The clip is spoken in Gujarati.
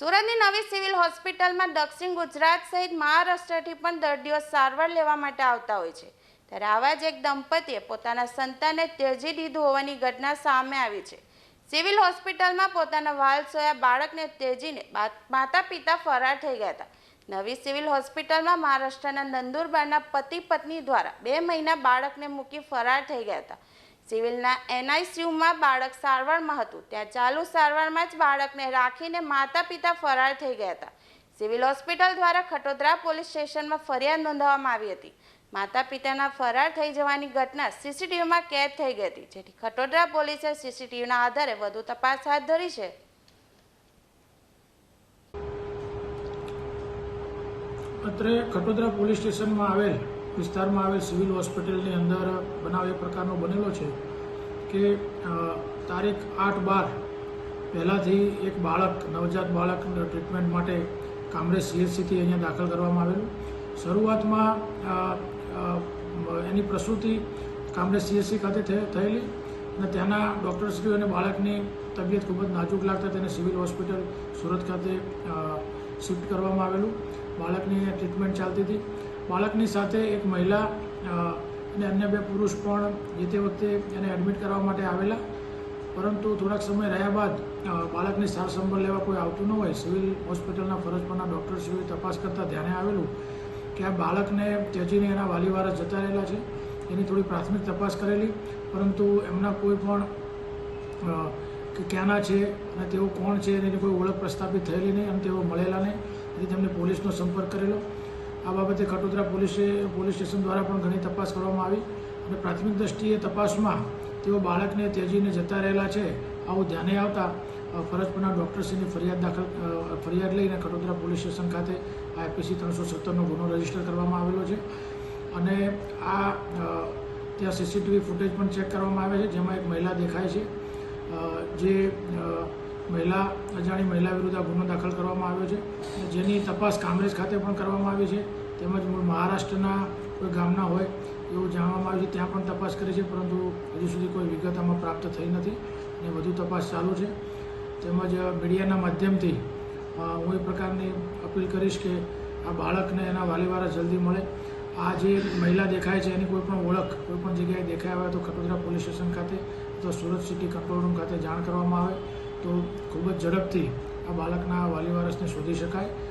સુરતની નવી સિવિલ હોસ્પિટલમાં દક્ષિણ ગુજરાત સહિત મહારાષ્ટ્રથી પણ દર્દીઓ સારવાર લેવા માટે આવતા હોય છે. ત્યારે આવા જ એક દંપતીએ પોતાના સંતાનને ત્યજી દીધું હોવાની ઘટના સામે આવી છે. સિવિલ હોસ્પિટલમાં પોતાના વાલ સોયા બાળકને ત્યજીને માતા પિતા ફરાર થઈ ગયા હતા. નવી સિવિલ હોસ્પિટલમાં મહારાષ્ટ્રના નંદુરબારના પતિ પત્ની દ્વારા બે મહિના બાળકને મૂકી ફરાર થઈ ગયા હતા. સિવિલના એનઆઈસીયુમાં બાળક સારવારમાં હતું. ત્યાં ચાલુ સારવારમાં જ બાળકને રાખીને માતા પિતા ફરાર થઈ ગયા હતા. સિવિલ હોસ્પિટલ દ્વારા ખટોદરા પોલીસ સ્ટેશનમાં ફરિયાદ નોંધવામાં આવી હતી. માતા પિતાના ફરાર થઈ જવાની ઘટના સીસીટીવીમાં કેદ થઈ ગઈ હતી. જેથી ખટોદરા પોલીસે સીસીટીવીના આધારે વધુ તપાસ હાથ ધરી છે. અત્રે ખટોદરા પોલીસ સ્ટેશનમાં આવેલ વિસ્તારમાં આવેલ સિવિલ હોસ્પિટલની અંદર બનાવ એ પ્રકારનો બનેલો છે કે તારીખ આઠ બાર પહેલાંથી એક બાળક, નવજાત બાળક ટ્રીટમેન્ટ માટે કામરેજ સીએચસીથી અહીંયા દાખલ કરવામાં આવેલું. શરૂઆતમાં એની પ્રસૂતિ કામરેજ સીએચસી ખાતે થયેલી અને ત્યાંના ડૉક્ટરશ્રીઓ અને બાળકની તબિયત ખૂબ જ નાજુક લાગતા તેને સિવિલ હોસ્પિટલ સુરત ખાતે શિફ્ટ કરવામાં આવેલું. બાળકની ટ્રીટમેન્ટ ચાલતી હતી. બાળકની સાથે એક મહિલા અને અન્ય બે પુરુષ પણ જે તે વખતે એને એડમિટ કરવા માટે આવેલા. પરંતુ થોડાક સમય રહ્યા બાદ બાળકની સાર સંભાળ લેવા કોઈ આવતું ન હોય. સિવિલ હોસ્પિટલના ફરજ પરના ડૉક્ટરશ્રીઓએ તપાસ કરતાં ધ્યાને આવેલું કે આ બાળકને ત્યજીને એના વાલીવાર જતા રહેલા છે. એની થોડી પ્રાથમિક તપાસ કરેલી. પરંતુ એમના કોઈ પણ કે ક્યાંના છે અને તેઓ કોણ છે એની કોઈ ઓળખ પ્રસ્થાપિત થયેલી નહીં અને તેઓ મળેલા નહીં. તેથી તેમને પોલીસનો સંપર્ક કરેલો. આ બાબતે ખટોદરા પોલીસે, પોલીસ સ્ટેશન દ્વારા પણ ઘણી તપાસ કરવામાં આવી અને પ્રાથમિક દ્રષ્ટિએ તપાસમાં તેઓ બાળકને ત્યજીને જતા રહેલા છે, આવું ધ્યાને આવતા ફરજ પરના ડૉક્ટરશ્રીની ફરિયાદ દાખલ ફરિયાદ લઈને ખટોદરા પોલીસ સ્ટેશન ખાતે આઈપીસી ત્રણસો સત્તરનો ગુનો રજિસ્ટર કરવામાં આવેલો છે. અને આ ત્યાં સીસીટીવી ફૂટેજ પણ ચેક કરવામાં આવે છે, જેમાં એક મહિલા દેખાય છે. જે મહિલા, અજાણી મહિલા વિરુદ્ધ આ ગુનો દાખલ કરવામાં આવ્યો છે અને જેની તપાસ કામરેજ ખાતે પણ કરવામાં આવી છે. તેમજ મૂળ મહારાષ્ટ્રના કોઈ ગામના હોય એવું જાણવામાં આવ્યું છે. ત્યાં પણ તપાસ કરી છે, પરંતુ હજુ સુધી કોઈ વિગત આમાં પ્રાપ્ત થઈ નથી અને વધુ તપાસ ચાલુ છે. તેમજ મીડિયાના માધ્યમથી હું એ પ્રકારની અપીલ કરીશ કે આ બાળકને એના વાલીવાળા જલ્દી મળે. આ જે મહિલા દેખાય છે, એની કોઈ પણ ઓળખ, કોઈ પણ જગ્યાએ દેખાય હોય તો ખટોદરા પોલીસ સ્ટેશન ખાતે અથવા સુરત સિટી કંટ્રોલ રૂમ ખાતે જાણ કરવામાં આવે. તો ખૂબ જ ઝડપથી આ બાળકના વાલી વારસને શોધી શકાય.